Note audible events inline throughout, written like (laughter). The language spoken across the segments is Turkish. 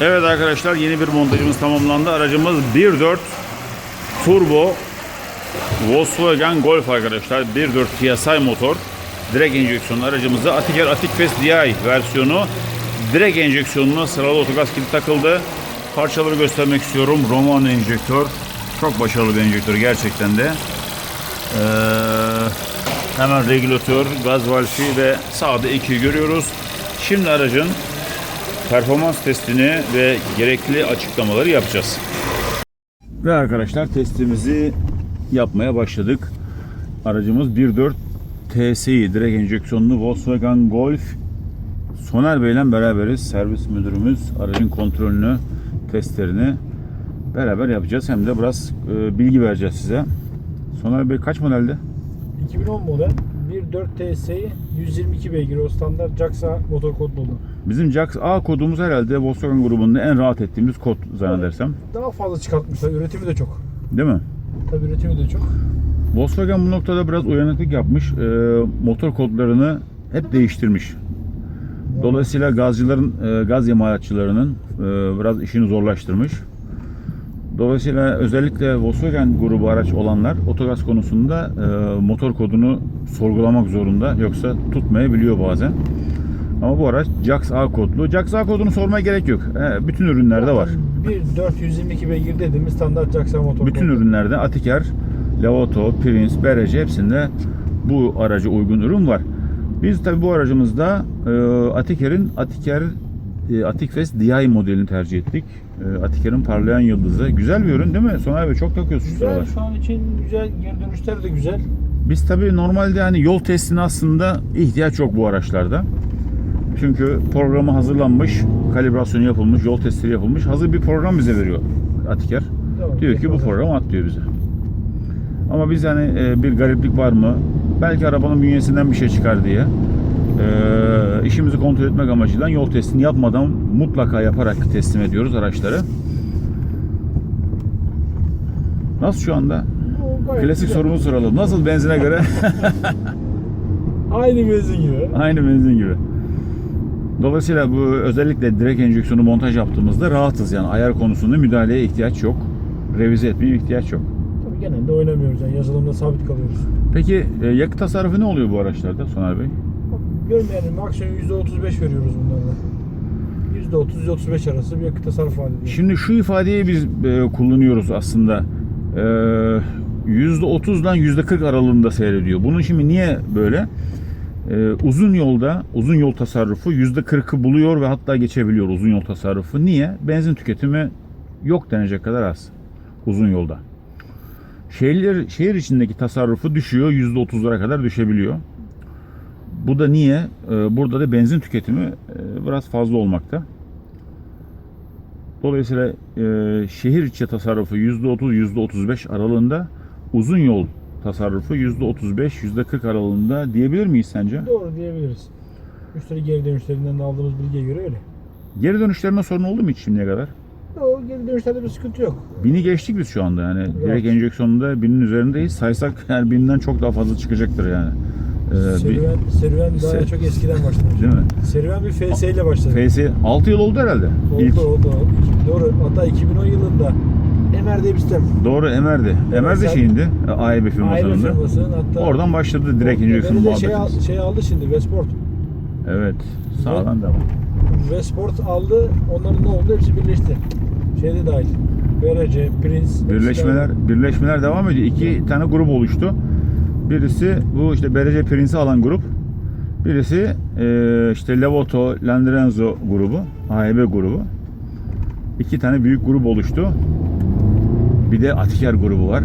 Evet arkadaşlar yeni bir montajımız tamamlandı. Aracımız 1.4 turbo Volkswagen Golf arkadaşlar. 1.4 TSI motor. Direkt enjeksiyonlu aracımıza Atiker Atikfest DI versiyonu direkt enjeksiyonuna sıralı otogaz kilidi takıldı. Parçaları göstermek istiyorum. Roman enjektör. Çok başarılı bir enjektör gerçekten de. Ee, hemen regülatör, gaz valfi ve sağda iki görüyoruz. Şimdi aracın performans testini ve gerekli açıklamaları yapacağız. Ve arkadaşlar testimizi yapmaya başladık. Aracımız 1.4 TSI direkt enjeksiyonlu Volkswagen Golf. Soner Bey ile beraberiz. Servis müdürümüz aracın kontrolünü, testlerini beraber yapacağız. Hem de biraz e, bilgi vereceğiz size. Soner Bey kaç modelde? 2010 model 1.4 TSI 122 beygir o standart Jaxa motor kodlu. Bizim JAX A kodumuz herhalde Volkswagen grubunda en rahat ettiğimiz kod zannedersem. Daha fazla çıkartmışlar. Üretimi de çok. Değil mi? Tabii üretimi de çok. Volkswagen bu noktada biraz uyanıklık yapmış. Ee, motor kodlarını hep değiştirmiş. Dolayısıyla gazcıların, e, gaz imalatçılarının e, biraz işini zorlaştırmış. Dolayısıyla özellikle Volkswagen grubu araç olanlar otogaz konusunda e, motor kodunu sorgulamak zorunda. Yoksa tutmayabiliyor bazen. Ama bu araç JAX A kodlu. JAX A kodunu sormaya gerek yok. He, bütün ürünlerde var. 1.4 122 beygir dediğimiz standart Jaxa motor Bütün kodlu. ürünlerde Atiker, Lavato, Prince, Berece hepsinde bu araca uygun ürün var. Biz tabi bu aracımızda e, Atiker'in Atiker e, Atikfest DI modelini tercih ettik. E, Atiker'in parlayan yıldızı. Güzel bir ürün değil mi? Soner Bey çok takıyorsun şu Güzel sıralar. şu an için güzel geri dönüşler de güzel. Biz tabi normalde hani yol testine aslında ihtiyaç yok bu araçlarda. Çünkü programı hazırlanmış, kalibrasyonu yapılmış, yol testleri yapılmış. Hazır bir program bize veriyor Atiker. Tamam, Diyor ki bu programı at diyor bize. Ama biz hani e, bir gariplik var mı? Belki arabanın bünyesinden bir şey çıkar diye. E, işimizi kontrol etmek amacıyla yol testini yapmadan mutlaka yaparak teslim ediyoruz araçları. Nasıl şu anda? Gayet Klasik güzel. sorumuzu soralım. Nasıl benzine göre? (laughs) Aynı benzin gibi. Aynı benzin gibi. Dolayısıyla bu özellikle direkt enjeksiyonu montaj yaptığımızda rahatız yani ayar konusunda müdahaleye ihtiyaç yok. Revize etmeye ihtiyaç yok. Tabii genelde oynamıyoruz yani yazılımda sabit kalıyoruz. Peki e, yakıt tasarrufu ne oluyor bu araçlarda Soner Bey? Görün yani maksimum %35 veriyoruz bunlarla. %30-%35 arası bir yakıt tasarrufu vaat ediyor. Şimdi şu ifadeyi biz e, kullanıyoruz aslında. E, %30 ile %40 aralığında seyrediyor. Bunun şimdi niye böyle? E, uzun yolda uzun yol tasarrufu %40'ı buluyor ve hatta geçebiliyor uzun yol tasarrufu. Niye? Benzin tüketimi yok denecek kadar az uzun yolda. Şehirler, şehir içindeki tasarrufu düşüyor %30'lara kadar düşebiliyor. Bu da niye? E, burada da benzin tüketimi e, biraz fazla olmakta. Dolayısıyla e, şehir içi tasarrufu %30 %35 aralığında uzun yol tasarrufu %35 %40 aralığında diyebilir miyiz sence? Doğru diyebiliriz. Müşteri geri dönüşlerinden de aldığımız bilgiye göre öyle. Geri dönüşlerine sorun oldu mu hiç şimdiye kadar? O geri dönüşlerde bir sıkıntı yok. Bini geçtik biz şu anda yani. Direkt enjeksiyonunda binin üzerindeyiz. Saysak yani binden çok daha fazla çıkacaktır yani. Ee, bir, serüven, daha Se- çok eskiden başladı. değil mi? Serüven bir FS ile başladı. FS 6 yıl oldu herhalde. oldu, İlk. oldu. Doğru. Hatta 2010 yılında MR diye bir sistem. Doğru Emer'di. Emer de sen- şeyindi. Aile firmasının. da. firmasının hatta Oradan başladı direkt enjeksiyon Emre'de şey, al- şey aldı şimdi Westport. Evet. Sağdan devam. Westport aldı. Onların ne oldu? Hepsi birleşti. Şeyde dahil. BRC, Prince. Birleşmeler birleşmeler devam ediyor. İki tane grup oluştu. Birisi bu işte BRC Prince'i alan grup. Birisi eee, işte Levoto, Landrenzo grubu, AEB grubu. İki tane büyük grup oluştu. Bir de Atiker grubu var.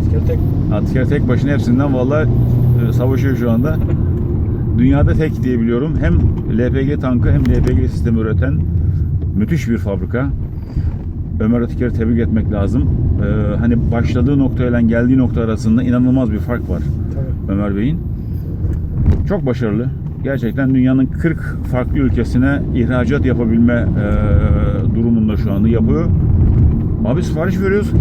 Asker tek Atiker tek başına hepsinden vallahi e, savaşıyor şu anda. (laughs) Dünyada tek diye biliyorum. Hem LPG tankı hem LPG sistemi üreten müthiş bir fabrika. Ömer Atiker'i tebrik etmek lazım. Ee, hani başladığı noktayla geldiği nokta arasında inanılmaz bir fark var tabii. Ömer Bey'in. Çok başarılı. Gerçekten dünyanın 40 farklı ülkesine ihracat yapabilme e, durumunda şu anda yapıyor. Abi sipariş veriyoruz.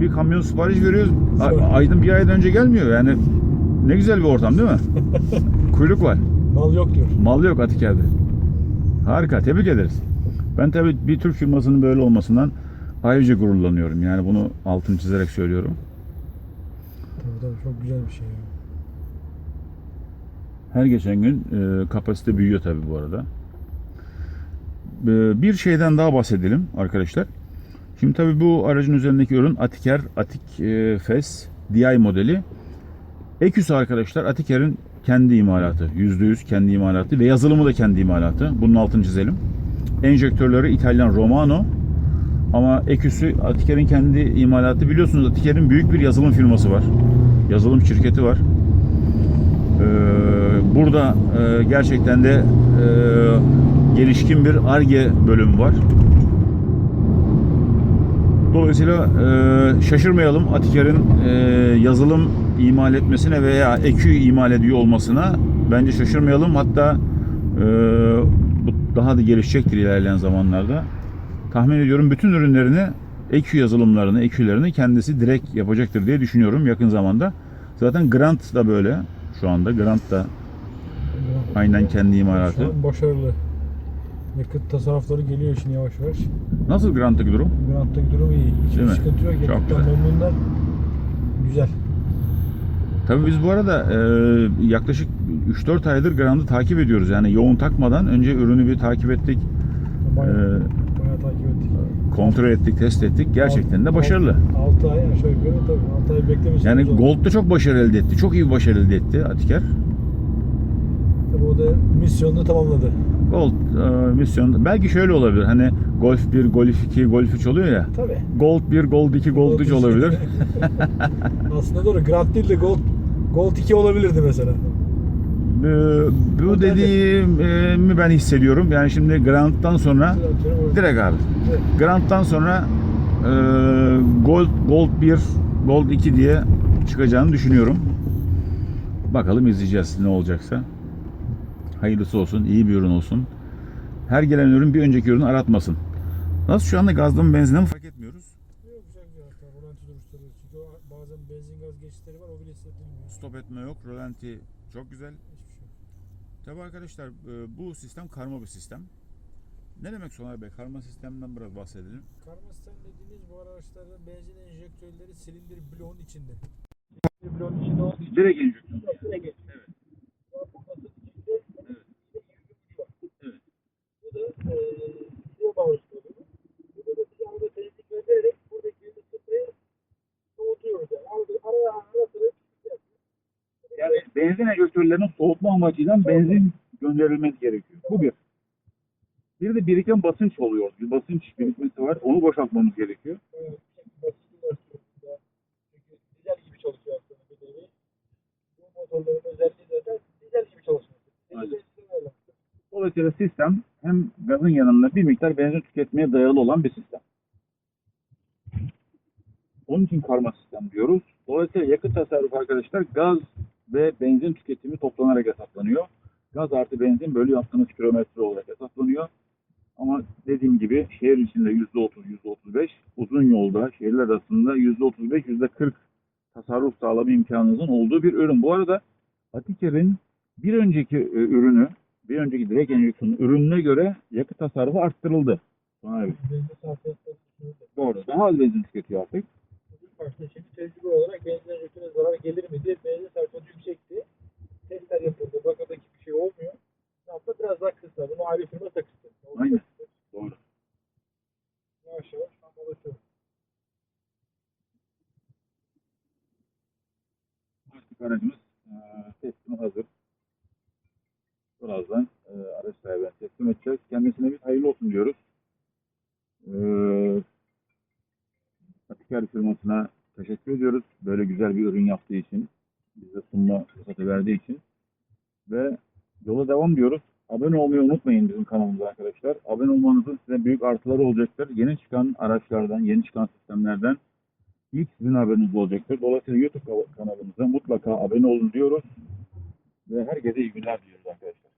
Bir kamyon sipariş veriyoruz. A- Aydın bir aydan önce gelmiyor yani. Ne güzel bir ortam değil mi? (laughs) Kuyruk var. Mal yok diyor. Mal yok Atiker'de. Harika. Tebrik ederiz. Ben tabii bir Türk firmasının böyle olmasından ayrıca gururlanıyorum. Yani bunu altını çizerek söylüyorum. Tabii tabii çok güzel bir şey. ya. Her geçen gün e, kapasite büyüyor tabii bu arada. E, bir şeyden daha bahsedelim arkadaşlar. Şimdi tabii bu aracın üzerindeki ürün Atiker Atik e, Fes DI modeli. Eküs arkadaşlar Atiker'in kendi imalatı. %100 kendi imalatı ve yazılımı da kendi imalatı. Bunun altını çizelim. Enjektörleri İtalyan Romano. Ama Eküs'ü Atiker'in kendi imalatı. Biliyorsunuz Atiker'in büyük bir yazılım firması var. Yazılım şirketi var. Ee, burada e, gerçekten de e, gelişkin bir ARGE bölümü var. Dolayısıyla e, şaşırmayalım Atiker'in e, yazılım imal etmesine veya EQ imal ediyor olmasına bence şaşırmayalım. Hatta e, bu daha da gelişecektir ilerleyen zamanlarda. Tahmin ediyorum bütün ürünlerini EQ yazılımlarını, EQ'lerini kendisi direkt yapacaktır diye düşünüyorum yakın zamanda. Zaten Grant da böyle şu anda. Grant da aynen kendi imalatı. başarılı. Yakıt tasarrufları geliyor şimdi yavaş yavaş. Nasıl Grant'taki durum? Grant'taki durum iyi. Hiçbir Değil mi? sıkıntı yok. Çok Yakıttan güzel. memnunlar. Güzel. Tabii biz bu arada e, yaklaşık 3-4 aydır Grant'ı takip ediyoruz. Yani yoğun takmadan önce ürünü bir takip ettik, Bayağı, e, takip ettik. kontrol ettik, test ettik. Gerçekten de başarılı. 6 ay aşağı yukarı tabii. 6 ay beklemişsiniz. Yani o. Gold'da çok başarı elde etti. Çok iyi bir başarı elde etti Atiker. Tabii o da misyonunu tamamladı. Gold e, misyon belki şöyle olabilir. Hani Golf 1, Golf 2, Golf 3 oluyor ya. Tabii. Gold 1, Gold 2, Gold 3 olabilir. (laughs) (laughs) Aslında doğru. Grant değil de Gold Gold 2 olabilirdi mesela. Bu, bu dediğimi ben hissediyorum. Yani şimdi Grant'tan sonra direkt abi. Grant'tan sonra e, Gold Gold 1, Gold 2 diye çıkacağını düşünüyorum. Bakalım izleyeceğiz ne olacaksa. Hayırlısı olsun, iyi bir ürün olsun. Her gelen ürün bir önceki ürünü aratmasın. Nasıl şu anda gazda mı benzinde mi fark etmiyoruz. Yok güzel. Hatta rolanti. Çünkü bazen benzin gaz geçişleri var. O bile. Stop etme yok, rölanti çok güzel. Tabii arkadaşlar e, bu sistem karma bir sistem. Ne demek Soner Bey? Karma sistemden biraz bahsedelim. Karma sistem dediğiniz bu araçlarda benzin enjektörleri silindir bloğun içinde. Silindir bloğun içinde olduğu için Direkt geçiyor. Evet. Bu basınç içinde Evet. Evet. Bu da eee suya maruz kalıyor. Burada da biz arada temizlik göndererek buradaki ısıtmayı soğutuyoruz. Yani arada ara ara sıra Yani benzin enjektörlerinin soğutma amacıyla benzin gönderilmesi gerekiyor. Bu bir. Bir de biriken basınç oluyor. Bir basınç birikmesi var. Onu boşaltmamız gerekiyor. dizel gibi çalışıyor aslında bir nevi. Bu motorların gibi çalışması. Dolayısıyla sistem hem gazın yanında bir miktar benzin tüketmeye dayalı olan bir sistem. Onun için karma sistem diyoruz. Dolayısıyla yakıt tasarrufu arkadaşlar gaz ve benzin tüketimi toplanarak hesaplanıyor. Gaz artı benzin bölü yaptığınız kilometre olarak hesaplanıyor. Ama dediğim gibi şehir içinde %30, %35, uzun yolda şehirler arasında %35, %40 tasarruf sağlama imkanınızın olduğu bir ürün. Bu arada Atiker'in bir önceki e, ürünü, bir önceki direkt enjeksiyon ürününe göre yakıt tasarrufu arttırıldı. Düşünürse. Doğru. Daha az benzin tüketiyor artık. Başta şimdi tecrübe olarak benzin enjektörüne zarar gelir mi diye benzin sarfiyatı yüksekti. Testler yapıldı. Bakımdaki bir şey olmuyor. Ne yaptı? Biraz daha kısa. Bunu ayrı firma da kıstı. Aynen. Doğru. Yavaş yavaş şu an ulaşıyor. Artık aracımız e, hazır. Birazdan e, araç sahibine teslim edeceğiz. Kendisine bir hayırlı olsun diyoruz. E, firmasına teşekkür ediyoruz. Böyle güzel bir ürün yaptığı için. Bize sunma fırsatı verdiği için. Ve yola devam diyoruz. Abone olmayı unutmayın bizim kanalımıza arkadaşlar. Abone olmanızın size büyük artıları olacaktır. Yeni çıkan araçlardan, yeni çıkan sistemlerden ilk sizin haberiniz olacaktır. Dolayısıyla YouTube kanalımıza mutlaka abone olun diyoruz. Ve herkese iyi günler diliyoruz arkadaşlar.